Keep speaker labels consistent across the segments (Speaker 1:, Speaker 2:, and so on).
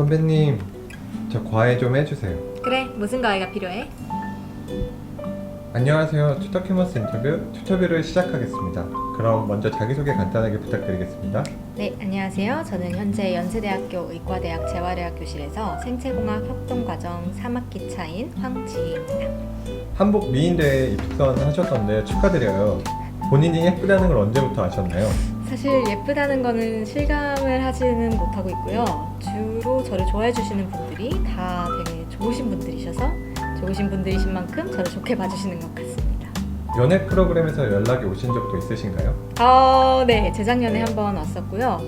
Speaker 1: 선배님, 저 과외 좀 해주세요.
Speaker 2: 그래, 무슨 과외가 필요해?
Speaker 1: 안녕하세요. 튜터캐머스 인터뷰 튜터뷰를 시작하겠습니다. 그럼 먼저 자기소개 간단하게 부탁드리겠습니다.
Speaker 2: 네, 안녕하세요. 저는 현재 연세대학교 의과대학 재활의학 교실에서 생체공학 협동과정 3학기 차인 황지희입니다.
Speaker 1: 한복 미인대회 입선 하셨던데 축하드려요. 본인이 예쁘다는 걸 언제부터 아셨나요?
Speaker 2: 사실 예쁘다는 거는 실감을 하지는 못하고 있고요. 주로 저를 좋아해 주시는 분들이 다 되게 좋으신 분들이셔서 좋으신 분들이신 만큼 저를 좋게 봐주시는 것 같습니다.
Speaker 1: 연애 프로그램에서 연락이 오신 적도 있으신가요?
Speaker 2: 아, 네. 재작년에 한 번 왔었고요.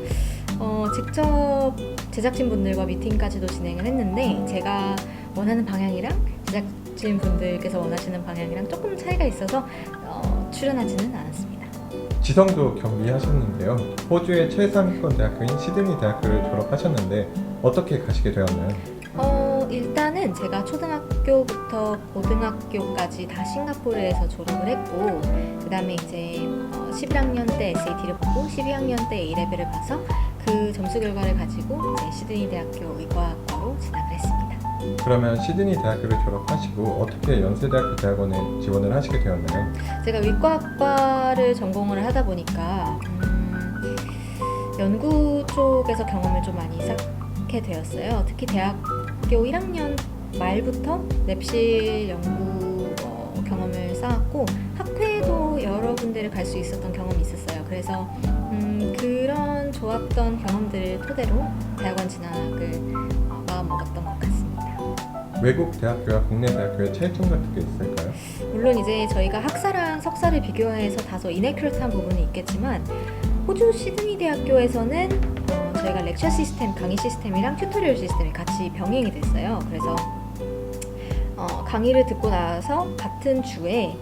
Speaker 2: 어, 직접 제작진분들과 미팅까지도 진행을 했는데 제가 원하는 방향이랑 제작진 분들께서 원하시는 방향이랑 조금 차이가 있어서 어, 출연하지는 않았습니다.
Speaker 1: 지성도 경비하셨는데요. 호주의 최상위권 대학교인 시드니 대학교를 졸업하셨는데 어떻게 가시게 되었나요?
Speaker 2: 어, 일단은 제가 초등학교부터 고등학교까지 다 싱가포르에서 졸업을 했고 그 다음에 이제 어, 11학년 때 SAT를 보고 12학년 때 A레벨을 봐서 그 점수 결과를 가지고 이제 시드니 대학교 의과학과로 진학을 했습니다.
Speaker 1: 그러면 시드니 대학교를 졸업하시고 어떻게 연세대학교 대학원에 지원을 하시게 되었나요?
Speaker 2: 제가 의과학과를 전공을 하다 보니까 음, 연구 쪽에서 경험을 좀 많이 쌓게 되었어요. 특히 대학교 1학년 말부터 랩실 연구 어, 경험을 쌓았고 학회도 여러 군데를 갈 수 있었던 경험이 있었어요. 그래서 음, 그런 좋았던 경험들을 토대로 대학원 진학을 어, 마음 먹었던 것 같습니다.
Speaker 1: 외국 대학교와 국내 대학교의 차이점 같은 게 있을까요?
Speaker 2: 물론 이제 저희가 학사랑 석사를 비교해서 다소 이네큐레이트한 부분이 있겠지만 호주 시드니 대학교에서는 어, 저희가 렉처 시스템, 강의 시스템이랑 튜토리얼 시스템이 같이 병행이 됐어요. 그래서 어, 강의를 듣고 나서 같은 주에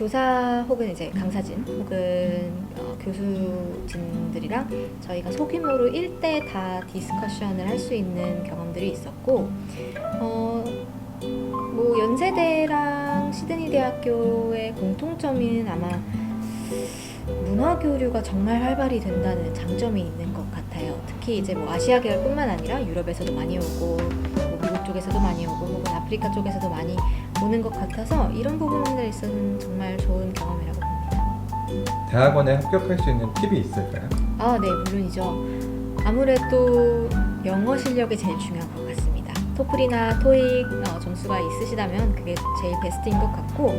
Speaker 2: 교사 혹은 이제 강사진 혹은 어, 교수진들이랑 저희가 소규모로 1대 다 디스커션을 할 수 있는 경험들이 있었고 어, 뭐 연세대랑 시드니 대학교의 공통점은 아마 문화 교류가 정말 활발히 된다는 장점이 있는 것 같아요. 특히 이제 뭐 아시아 계열뿐만 아니라 유럽에서도 많이 오고 뭐 미국 쪽에서도 많이 오고 혹은 아프리카 쪽에서도 많이 오는 것 같아서 이런 부분들에 있어서는 정말 좋은 경험이라고 봅니다.
Speaker 1: 대학원에 합격할 수 있는 팁이 있을까요?
Speaker 2: 아, 네, 물론이죠. 아무래도 영어 실력이 제일 중요한 것 같습니다. 토플이나 토익 어, 점수가 있으시다면 그게 제일 베스트인 것 같고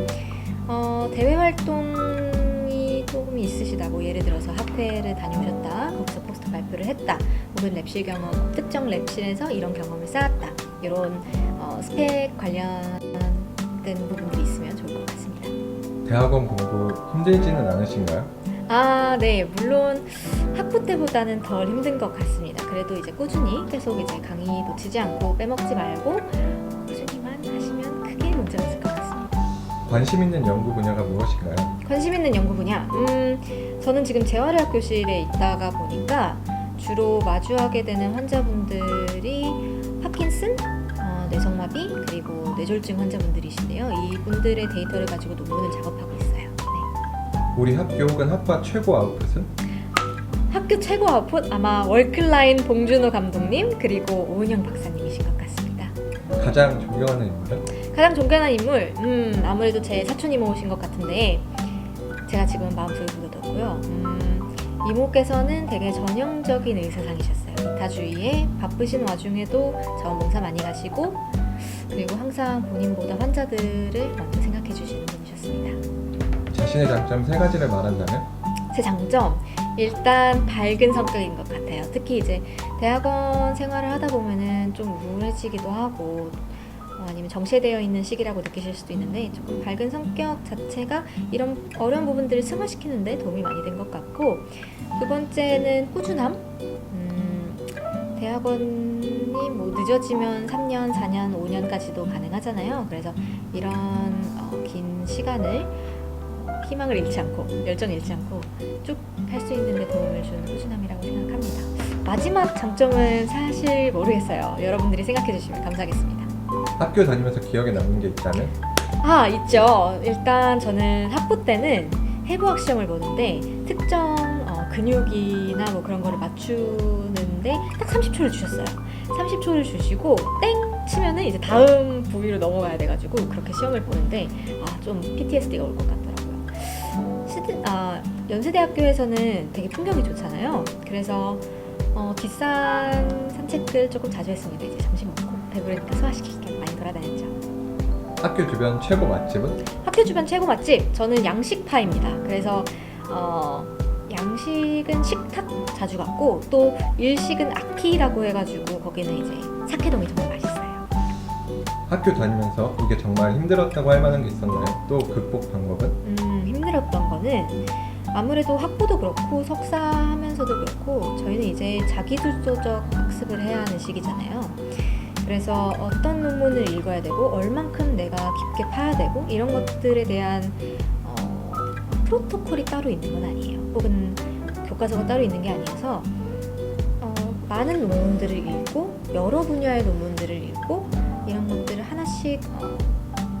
Speaker 2: 어, 대외 활동이 조금 있으시다. 뭐 예를 들어서 학회를 다녀오셨다. 거기서 포스터 발표를 했다. 혹은 랩실 경험, 특정 랩실에서 이런 경험을 쌓았다. 이런 어, 스펙 관련 된 부분들이 있으면 좋을 것 같습니다.
Speaker 1: 대학원 공부 힘들지는 않으신가요?
Speaker 2: 아, 네. 물론 학부 때보다는 덜 힘든 것 같습니다. 그래도 이제 꾸준히 계속 이제 강의 놓치지 않고 빼먹지 말고 꾸준히만 하시면 크게 문제 없을 것 같습니다.
Speaker 1: 관심 있는 연구 분야가 무엇인가요?
Speaker 2: 관심 있는 연구 분야. 음, 저는 지금 재활의학 교실에 있다가 보니까 주로 마주하게 되는 환자분들이 파킨슨, 어, 뇌성마비 그리고 뇌졸중 환자분들이신데요. 이분들의 데이터를 가지고 논문을 작업하고 있어요. 네.
Speaker 1: 우리 학교 혹은 학과 최고 아웃풋은?
Speaker 2: 학교 최고 아웃풋 아마 월클라인 봉준호 감독님 그리고 오은영 박사님이신 것 같습니다.
Speaker 1: 가장 존경하는 인물은?
Speaker 2: 가장 존경하는 인물, 음, 아무래도 제 사촌 이모신 것 같은데 제가 지금 마음속에 묻어뒀고요. 음, 이모께서는 되게 전형적인 의사상이셨어요. 주위에 바쁘신 와중에도 자원봉사 많이 가시고 그리고 항상 본인보다 환자들을 먼저 생각해 주시는 분이셨습니다.
Speaker 1: 자신의 장점 세 가지를 말한다면?
Speaker 2: 제 장점 일단 밝은 성격인 것 같아요. 특히 이제 대학원 생활을 하다 보면은 좀 우울해지기도 하고 어, 아니면 정체되어 있는 시기라고 느끼실 수도 있는데 조금 밝은 성격 자체가 이런 어려운 부분들을 승화시키는데 도움이 많이 된 것 같고 두 번째는 꾸준함. 음, 대학원이 뭐 늦어지면 3년, 4년, 5년까지도 가능하잖아요. 그래서 이런 어, 긴 시간을 어, 희망을 잃지 않고 열정을 잃지 않고 쭉 할 수 있는 데 도움을 주는 꾸준함이라고 생각합니다. 마지막 장점은 사실 모르겠어요. 여러분들이 생각해 주시면 감사하겠습니다.
Speaker 1: 학교 다니면서 기억에 남는 게 있다면?
Speaker 2: 아 있죠. 일단 저는 학부 때는 해부학 시험을 보는데 특정 어, 근육이나 뭐 그런 거를 맞추는데 딱 30초를 주셨어요. 30초를 주시고 땡 치면은 이제 다음 부위로 넘어가야 돼가지고 그렇게 시험을 보는데 아 좀 PTSD가 올 것 같더라고요. 시드, 아, 연세대학교에서는 되게 풍경이 좋잖아요. 그래서 어, 뒷산 산책을 조금 자주 했습니다. 이제 점심 먹고 배부르니까 소화시킬 겸 많이 돌아다녔죠.
Speaker 1: 학교 주변 최고 맛집은?
Speaker 2: 학교 주변 최고 맛집 저는 양식파입니다. 그래서 어, 양식은 식탁 자주 갔고 또 일식은 아키라고 해가지고 거기는 이제 사케동이 정말 맛있어요.
Speaker 1: 학교 다니면서 이게 정말 힘들었다고 할 만한 게 있었나요? 또 극복 방법은?
Speaker 2: 음, 힘들었던 거는 아무래도 학부도 그렇고 석사하면서도 그렇고 저희는 이제 자기주도적 학습을 해야 하는 시기잖아요. 그래서 어떤 논문을 읽어야 되고 얼만큼 내가 깊게 파야 되고 이런 것들에 대한 어, 프로토콜이 따로 있는 건 아니에요. 혹은 교과서가 따로 있는 게 아니어서 어, 많은 논문들을 읽고 여러 분야의 논문들을 읽고 이런 것들을 하나씩 어,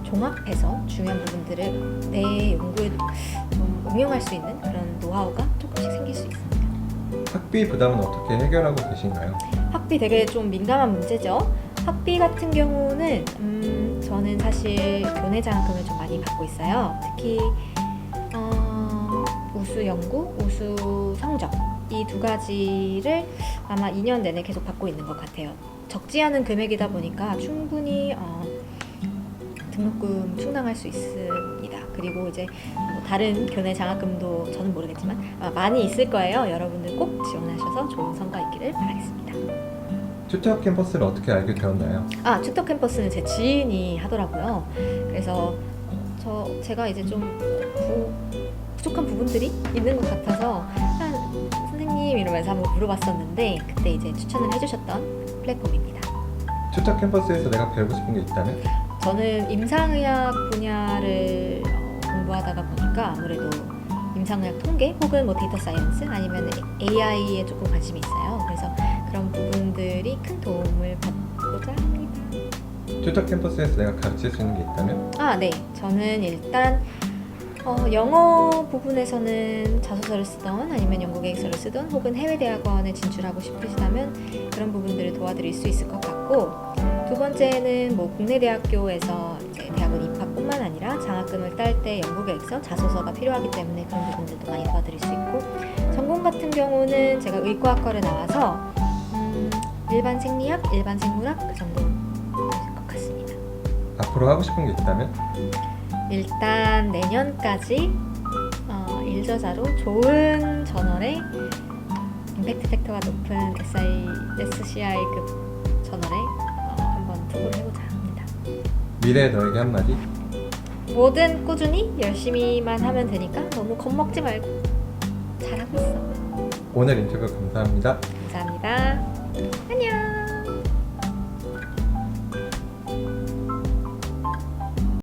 Speaker 2: 종합해서 중요한 부분들을 내 연구에 좀 응용할 수 있는 그런 노하우가 조금씩 생길 수 있습니다.
Speaker 1: 학비 부담은 어떻게 해결하고 계신가요?
Speaker 2: 학비 되게 좀 민감한 문제죠. 학비 같은 경우는 음, 저는 사실 교내 장학금을 좀 많이 받고 있어요. 특히 어, 우수 연구, 우수 성적 이 두 가지를 아마 2년 내내 계속 받고 있는 것 같아요. 적지 않은 금액이다 보니까 충분히 어, 등록금 충당할 수 있습니다. 그리고 이제 뭐 다른 교내 장학금도 저는 모르겠지만 아마 많이 있을 거예요. 여러분들 꼭 지원하셔서 좋은 성과 있기를 바라겠습니다.
Speaker 1: 튜터 캠퍼스를 어떻게 알게 되었나요?
Speaker 2: 아 튜터 캠퍼스는 제 지인이 하더라고요. 그래서 저 제가 이제 좀 부, 부족한 부분들이 있는 것 같아서 한 선생님 이러면서 한번 물어봤었는데 그때 이제 추천을 해주셨던 플랫폼입니다.
Speaker 1: 튜터 캠퍼스에서 내가 배우고 싶은 게 있다면?
Speaker 2: 저는 임상의학 분야를 어, 공부하다가 보니까 아무래도 임상의학 통계 혹은 뭐 데이터 사이언스 아니면 AI에 조금 관심이 있어요. 그래서 그런 부분들이 큰 도움을 받고자 합니다.
Speaker 1: 튜터 캠퍼스에서 내가 가르칠 수 있는 게 있다면?
Speaker 2: 아, 네. 저는 일단 어, 영어 부분에서는 자소서를 쓰던 아니면 연구 계획서를 쓰던 혹은 해외 대학원에 진출하고 싶으시다면 그런 부분들을 도와드릴 수 있을 것 같고 두 번째는 뭐 국내 대학교에서 대학원 입학뿐만 아니라 장학금을 딸 때 연구 계획서, 자소서가 필요하기 때문에 그런 부분들도 많이 도와드릴 수 있고 전공 같은 경우는 제가 의과학과를 나와서 음, 일반 생리학, 일반 생물학 그 정도 될 것 같습니다.
Speaker 1: 앞으로 하고 싶은 게 있다면?
Speaker 2: 일단 내년까지 어, 일저자로 좋은 저널에 임팩트 팩터가 높은 SI, SCI급 저널에 어, 한번 투고를 해보자 합니다.
Speaker 1: 미래의 너에게 한마디?
Speaker 2: 뭐든 꾸준히 열심히만 하면 되니까 너무 겁먹지 말고 잘하고 있어.
Speaker 1: 오늘 인터뷰 감사합니다.
Speaker 2: 감사합니다.